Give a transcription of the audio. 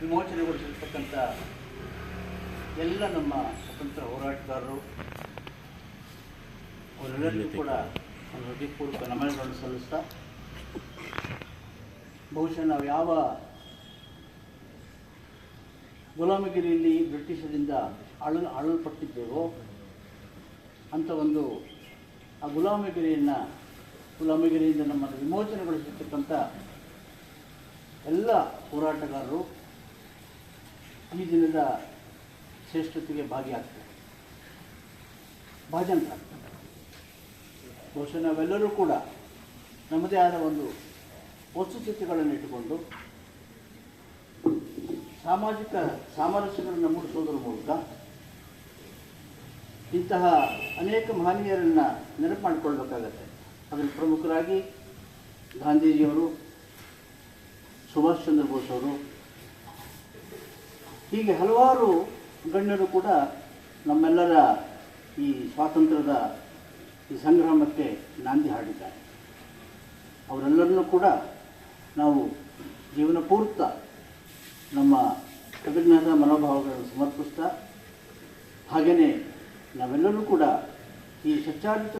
ವಿಮೋಚನೆಗೊಳಿಸಿರ್ತಕ್ಕಂಥ ಎಲ್ಲ ನಮ್ಮ ಸ್ವತಂತ್ರ ಹೋರಾಟಗಾರರು ಅವರೆಲ್ಲರಿಗೂ ಕೂಡ ಒಂದು ಹೃದಯಪೂರ್ವಕ ನಮನಗಳನ್ನು ಸಲ್ಲಿಸ್ತಾ ಬಹುಶಃ ನಾವು ಯಾವ ಗುಲಾಮಗಿರಿಯಲ್ಲಿ ಬ್ರಿಟಿಷರಿಂದ ಆಳ ಅಳಲ್ಪಟ್ಟಿದ್ದೇವೋ ಅಂಥ ಒಂದು ಆ ಗುಲಾಮಗಿರಿಯನ್ನು ಗುಲಾಮಗಿರಿಯಿಂದ ನಮ್ಮನ್ನು ವಿಮೋಚನೆಗೊಳಿಸಿರ್ತಕ್ಕಂಥ ಎಲ್ಲ ಹೋರಾಟಗಾರರು ಈ ದಿನದ ಶ್ರೇಷ್ಠತೆಗೆ ಭಾಗಿಯಾಗ್ತದೆ. ಭಾಜನ ಬಹುಶಃ ನಾವೆಲ್ಲರೂ ಕೂಡ ನಮ್ಮದೇ ಆದ ಒಂದು ವಸ್ತುಸ್ಥಿತಿಗಳನ್ನು ಇಟ್ಟುಕೊಂಡು ಸಾಮಾಜಿಕ ಸಾಮರಸ್ಯಗಳನ್ನು ಮೂಡಿಸೋದರ ಮೂಲಕ ಇಂತಹ ಅನೇಕ ಮಹನೀಯರನ್ನು ನೆನಪು ಮಾಡಿಕೊಳ್ಬೇಕಾಗತ್ತೆ. ಅದರಲ್ಲಿ ಪ್ರಮುಖರಾಗಿ ಗಾಂಧೀಜಿಯವರು, ಸುಭಾಷ್ ಚಂದ್ರ ಬೋಸ್ ಅವರು ಹೀಗೆ ಹಲವಾರು ಗಣ್ಯರು ಕೂಡ ನಮ್ಮೆಲ್ಲರ ಈ ಸ್ವಾತಂತ್ರ್ಯದ ಈ ಸಂಗ್ರಾಮಕ್ಕೆ ನಾಂದಿ ಹಾಡಿದ್ದಾರೆ. ಅವರೆಲ್ಲರನ್ನೂ ಕೂಡ ನಾವು ಜೀವನ ಪೂರ್ತ ನಮ್ಮ ಕೃತಜ್ಞತಾ ಮನೋಭಾವಗಳನ್ನು ಸಮರ್ಪಿಸ್ತಾ, ಹಾಗೆಯೇ ನಾವೆಲ್ಲರೂ ಕೂಡ ಈ ಸ್ವಚ್ಛಾದಿತ